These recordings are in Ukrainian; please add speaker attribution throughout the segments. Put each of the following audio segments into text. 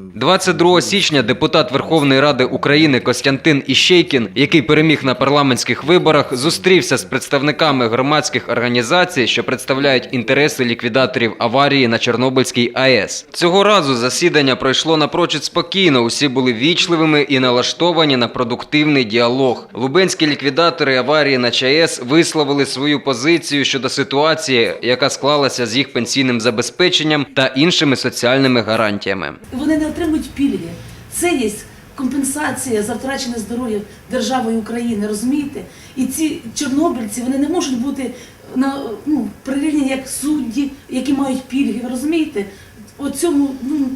Speaker 1: 22 січня депутат Верховної Ради України Костянтин Іщейкін, який переміг на парламентських виборах, зустрівся з представниками громадських організацій, що представляють інтереси ліквідаторів аварії на Чорнобильській АЕС. Цього разу засідання пройшло напрочуд спокійно. Усі були вічливими і налаштовані на продуктивний діалог. Лубенські ліквідатори аварії на ЧАЕС висловили свою позицію щодо ситуації, яка склалася з їх пенсійним забезпеченням та іншими соціальними гарантіями.
Speaker 2: Вони не отримують пільги. Це є компенсація за втрачене здоров'я державою України, розумієте? І ці чорнобильці вони не можуть бути на ну, прирівняні як судді, які мають пільги. Ви розумієте? У цьому ну,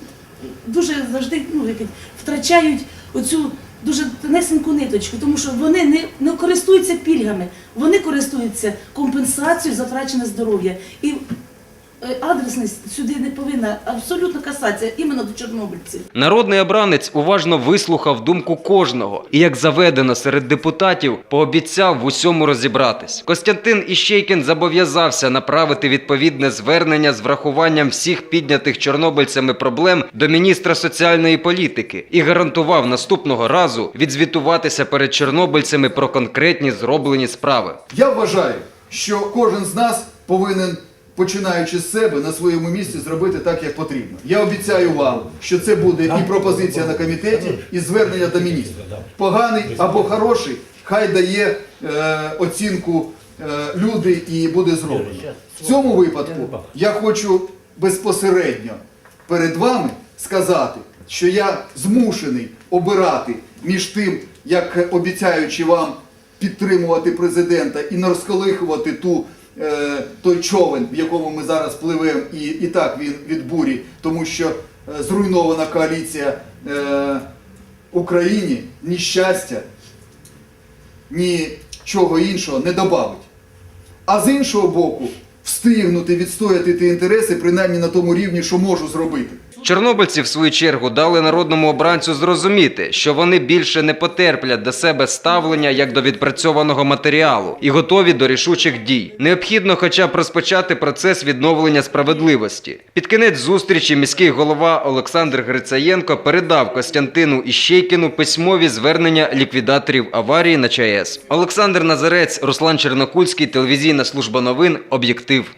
Speaker 2: дуже завжди ну, як, втрачають оцю дуже тонесеньку ниточку, тому що вони не, не користуються пільгами, вони користуються компенсацією за втрачене здоров'я. І адресність сюди не повинна абсолютно касатися іменно до чорнобильців.
Speaker 1: Народний обранець уважно вислухав думку кожного і, як заведено серед депутатів, пообіцяв в усьому розібратись. Костянтин Іщейкін зобов'язався направити відповідне звернення з врахуванням всіх піднятих чорнобильцями проблем до міністра соціальної політики і гарантував наступного разу відзвітуватися перед чорнобильцями про конкретні зроблені справи.
Speaker 3: Я вважаю, що кожен з нас повинен, починаючи з себе, на своєму місці зробити так, як потрібно. Я обіцяю вам, що це буде і пропозиція на комітеті, і звернення до міністра. Поганий або хороший, хай дає е, оцінку е, люди і буде зроблено. В цьому випадку я хочу безпосередньо перед вами сказати, що я змушений обирати між тим, як обіцяючи вам підтримувати президента і не розколихувати ту, той човен, в якому ми зараз пливемо, і, і так він від бурі, тому що е, зруйнована коаліція е, Україні ні щастя, нічого іншого не добавить. А з іншого боку, встигнути відстояти ті інтереси, принаймні на тому рівні, що можу зробити.
Speaker 1: Чорнобильці, в свою чергу, дали народному обранцю зрозуміти, що вони більше не потерплять до себе ставлення як до відпрацьованого матеріалу і готові до рішучих дій. Необхідно, хоча б розпочати процес відновлення справедливості. Під кінець зустрічі міський голова Олександр Грицаєнко передав Костянтину Іщейкіну письмові звернення ліквідаторів аварії на ЧАЕС. Олександр Назарець, Руслан Чернокульський, телевізійна служба новин, об'єктив.